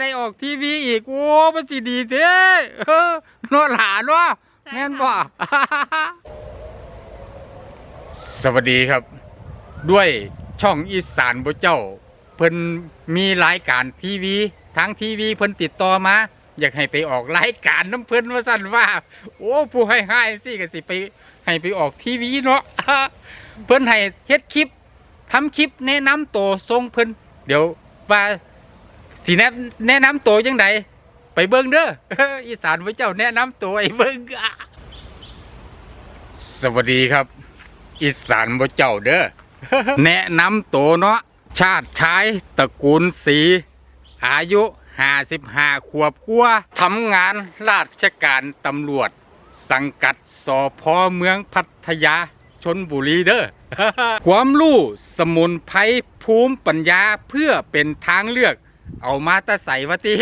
ได้ออกทีวีอีก โอ้มันสิดีเด้เออนอหลานวะใช่ค่ะแม่นบ่สวัสดีครับ ด้วยช่องอีสานบ่เจ้า เพิ่นมีรายการทีวีทางทีวีเพิ่นติดต่อมา อยากให้ไปออกรายการน้ำเพิ่นว่าสั่นว่า โอ้ผู้ให้ให้สิก็สิไปให้ไปออกทีวีเนาะเพิ่นให้เฮ็ดคลิปทำคลิปแนะนำตัวทรงเพิ่นเดี๋ยวว่า สิแนะแนะนำตัวจังไดไปเบิ่งเด้ออีสานพระเจ้าแนะนำตัวไอ้เบิ่งอะสวัสดีครับ อีสานพระเจ้าเด้อแนะนำตัวเนาะชาติชายตระกูลสี อายุห้าสิบห้าขวบกว่าทำงานราชการตำรวจ สังกัดสพเมืองพัทยาชนบุรีเด้อความรู้สมุนไพรภูมิปัญญาเพื่อเป็นทางเลือก เอามาแตะใส่วะตี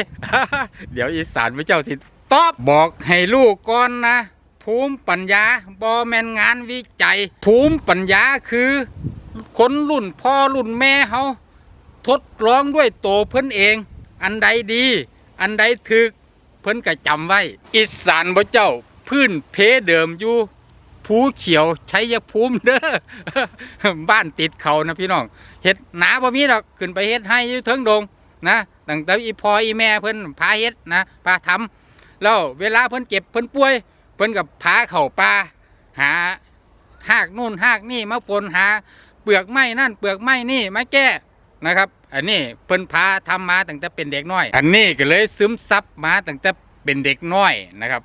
เดี๋ยวอีสานพระเจ้าสิตอบบอกให้ลูกก่อนนะ ภูมิปัญญาบอแมนงานวิจัย ภูมิปัญญาคือคนรุ่นพ่อรุ่นแม่เขาทดลองด้วยโตวเพิ่นเอง อันใดดี อันใดถึกเพิ่นก็จำไว้ อีสานบ่เจ้าพื้นเพเดิมอยู่ภูเขียวชัยภูมิเด้อบ้านติดเขานะพี่น้องเฮ็ดหนาบ่มีดอกขึ้นไปเฮ็ดให้ยู่เทิงดง นะตั้งแต่อีพออีแม่เพิ่นพาเฮ็ดนะพาทำแล้วเวลาเพิ่นเจ็บเพิ่นป่วย เพิ่นกับพาเข้าป่าหาหากนู่นหากนี่มาฝนหา เปลือกไม้นั่นเปลือกไม้นี่มาแก้นะครับ อันนี้เพิ่นพาทำมาตั้งแต่เป็นเด็กน้อย อันนี้ก็เลยซึมซับมาตั้งแต่เป็นเด็กน้อยนะครับ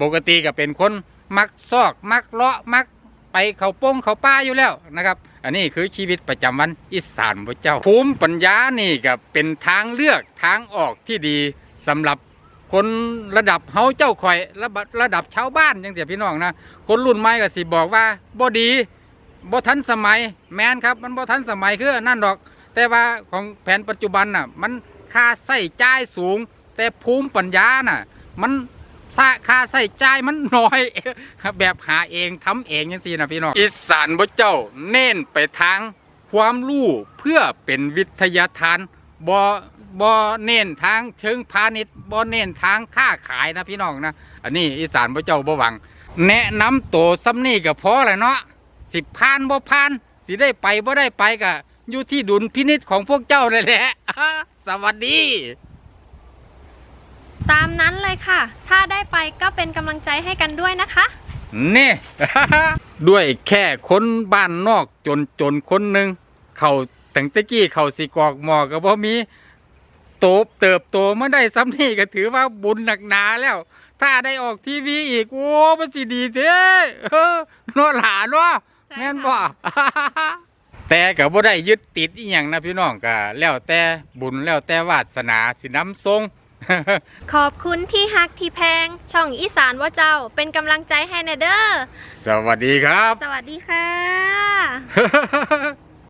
ปกติก็เป็นคนมักซอกมักเลาะมัก ไปเขาโป้งเขาป้าอยู่แล้วนะครับ อันนี้คือชีวิตประจำวันอีสานพระเจ้าภูมิปัญญานี่ก็เป็นทางเลือกทางออกที่ดีสำหรับคนระดับเฮาเจ้าข่อยระดับระดับชาวบ้านจังเสียพี่น้องนะคนรุ่นใหม่ก็สิบอกว่าบ่ดีบ่ทันสมัยแมนครับ มันบ่ทันสมัยคือนนั่นดอก แต่ว่าของแผนปัจจุบันน่ะมันค่าใส่จ่ายสูง แต่ภูมิปัญญาน่ะ มัน ค่าค่าใส่ใจมันน้อย แบบหาเองทำเองจังซี่นะพี่น้องอีสานบ่เจ้าเน้นไปทางความรู้เพื่อเป็นวิทยาทานบ่บ่เน้นทางเชิงพาณิชย์บ่เน้นทางค้าขายนะพี่น้องนะ อันนี้อีสานบ่เจ้าบ่หวัง แนะนำตัวซ้ำนี่ก็พอแหละเนาะสิพานบ่พานสิได้ไปบ่ได้ไปก็อยู่ที่ดุลพินิษของพวกเจ้าเลยแหละ สวัสดี ตามนั้นเลยค่ะ ถ้าได้ไปก็เป็นกำลังใจให้กันด้วยนะคะ นี่ ด้วยแค่คนบ้านนอกจนจนคนหนึ่ง เขาแต่งตะกี้เขาสิกอกหมอก็บ่มีโตบเติบโตมาได้ซ้ำนี่ก็ถือว่าบุญหนักหนาแล้ว ถ้าได้ออกทีวีอีก โอ้มันสิดีเด้เออนอหลานวะใช่แม่นค่ะบ่ แต่ก็บ่ได้ยึดติดอีหยังนะพี่น้องก็แล้วแต่บุญแล้วแต่วาสนาสินำทรง ขอบคุณที่ฮักที่แพง ช่องอีสานว่าเจ้าเป็นกำลังใจให้แนเด้อ สวัสดีครับ สวัสดีค่ะ